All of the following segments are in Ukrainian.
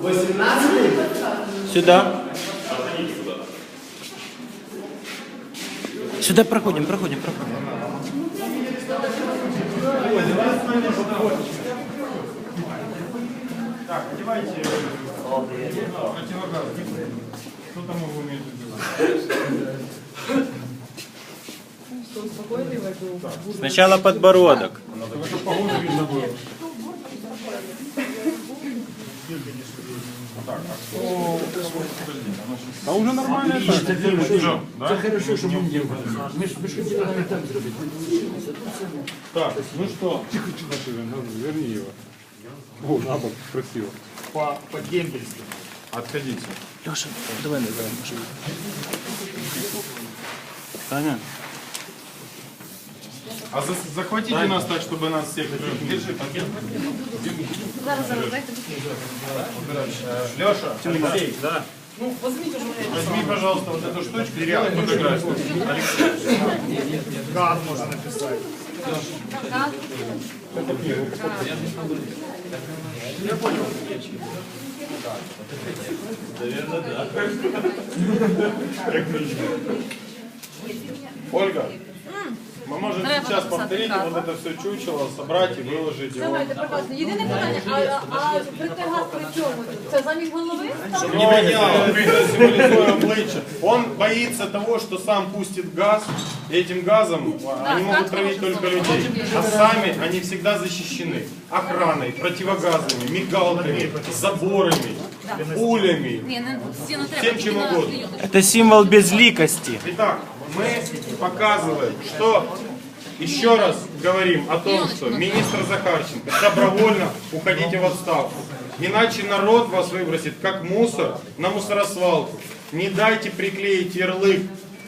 18 Сюда. Сюда проходим, проходим, проходим. Так, одевайте противогаз. Что там вы имеете в виду? Сначала подбородок. Чтобы погоду видно было. Так, а что... Подожди, оно сейчас- А уже нормально так. Да? Хорошо, що ми не Ми ж ми ж хотіли навіть там зробити. Так, ну что? Тихо, тихо, тихо, верни его. О, на красиво. По, по дембельски. Отходите. Леша, давай назовем машину. Таня. А за- захватите нас так, чтобы нас всех... Держи пакет. Зараз, зараз, дайте. Леша, Алексей, да. Ну, возьми, пожалуйста, вот эту штучку сделай фотографию. Гад можно написать. Ольга, мы можем Давай сейчас потом повторить посадим вот это все чучело, собрать и выложить его. Давайте, прекрасно. Єдине питання, а, а притягав при чому? Це замість голови? Чтобы не вонял, символизуя обличье. Он боится того, что сам пустит газ, и этим газом а, они Да, могут как травить можно только сказать? людей. А сами они всегда защищены охраной, противогазами, мигалками, заборами, пулями, Ні, не стіну треба. всем чем стіна угодно. клею. Это символ безликости. Итак, мы показываем, что еще раз говорим о том, что министр Захарченко добровольно уходите в отставку. Иначе народ вас выбросит как мусор на мусоросвалку. Не дайте приклеить ярлык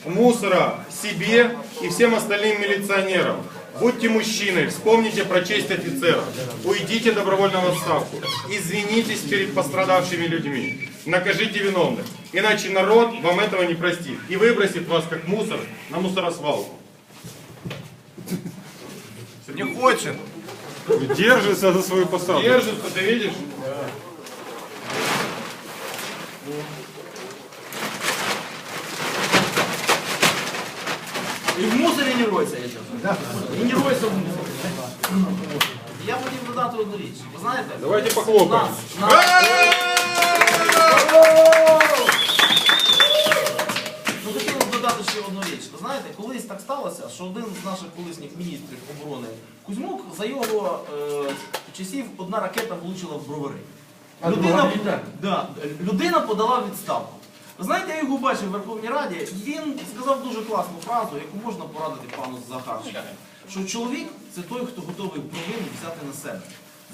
мусора себе и всем остальным милиционерам. Будьте мужчиной, вспомните про честь офицеров. Уйдите добровольно в отставку. Извинитесь перед пострадавшими людьми. Накажите виновных. Иначе народ вам этого не простит. И выбросит вас как мусор на мусоросвалку. Не хочет. Держится за свою посаду. Держится, ты видишь? І в мусорі не ройся, я чесно. І не ройся в мусорі. Я хотів додати одну річ. Ви знаєте, Давайте похлопаем. нас, нас... Ну, хотів би додати ще одну річ. Ви знаєте, колись так сталося, що один з наших колишніх міністрів оборони Кузьмук за його е, часів одна ракета влучила в бровари. Людина, да, людина подала відставку. Ви знаєте, я його бачив в Верховній Раді, і він сказав дуже класну фразу, яку можна порадити пану Захарченку. Що чоловік це той, хто готовий провину взяти на себе.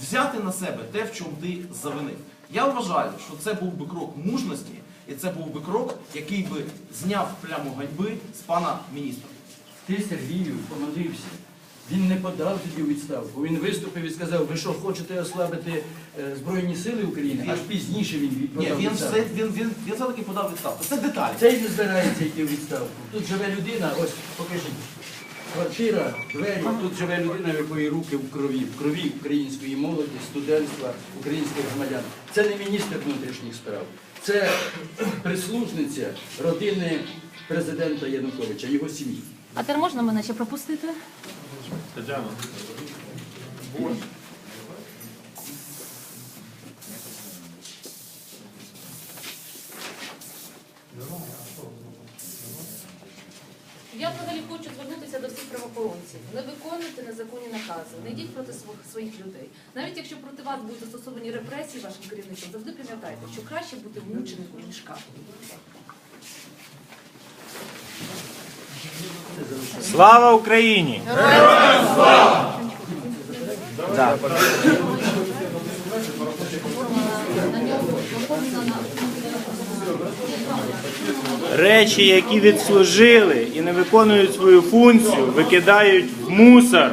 Взяти на себе те, в чому ти завинив. Я вважаю, що це був би крок мужності, і це був би крок, який би зняв пляму ганьби з пана міністра. Ти, Сергію, помилився. Він не подав тоді у відставку. Він виступив і сказав, ви що, хочете ослабити е, Збройні Сили України? Аж пізніше він від- Ні, подав він відставку. він, він, він все-таки подав відставку. Це деталі. Цей не збирається йти у відставку. Тут живе людина, ось покажіть. Квартира, двері, тут живе людина, в якої руки в крові, в крові української молоді, студентства, українських громадян. Це не міністр внутрішніх справ, це прислужниця родини президента Януковича, його сім'ї. А тепер можна мене ще пропустити? Татьяна. Я взагалі хочу звернутися до всіх правоохоронців. Не виконуйте незаконні накази, не йдіть проти своїх, своїх людей. Навіть якщо проти вас будуть застосовані репресії вашим керівником, завжди пам'ятайте, що краще бути мучеником, ніж каторгом. Слава Україні! Героям слава! Да. Речі, які відслужили і не виконують свою функцію, викидають в мусор.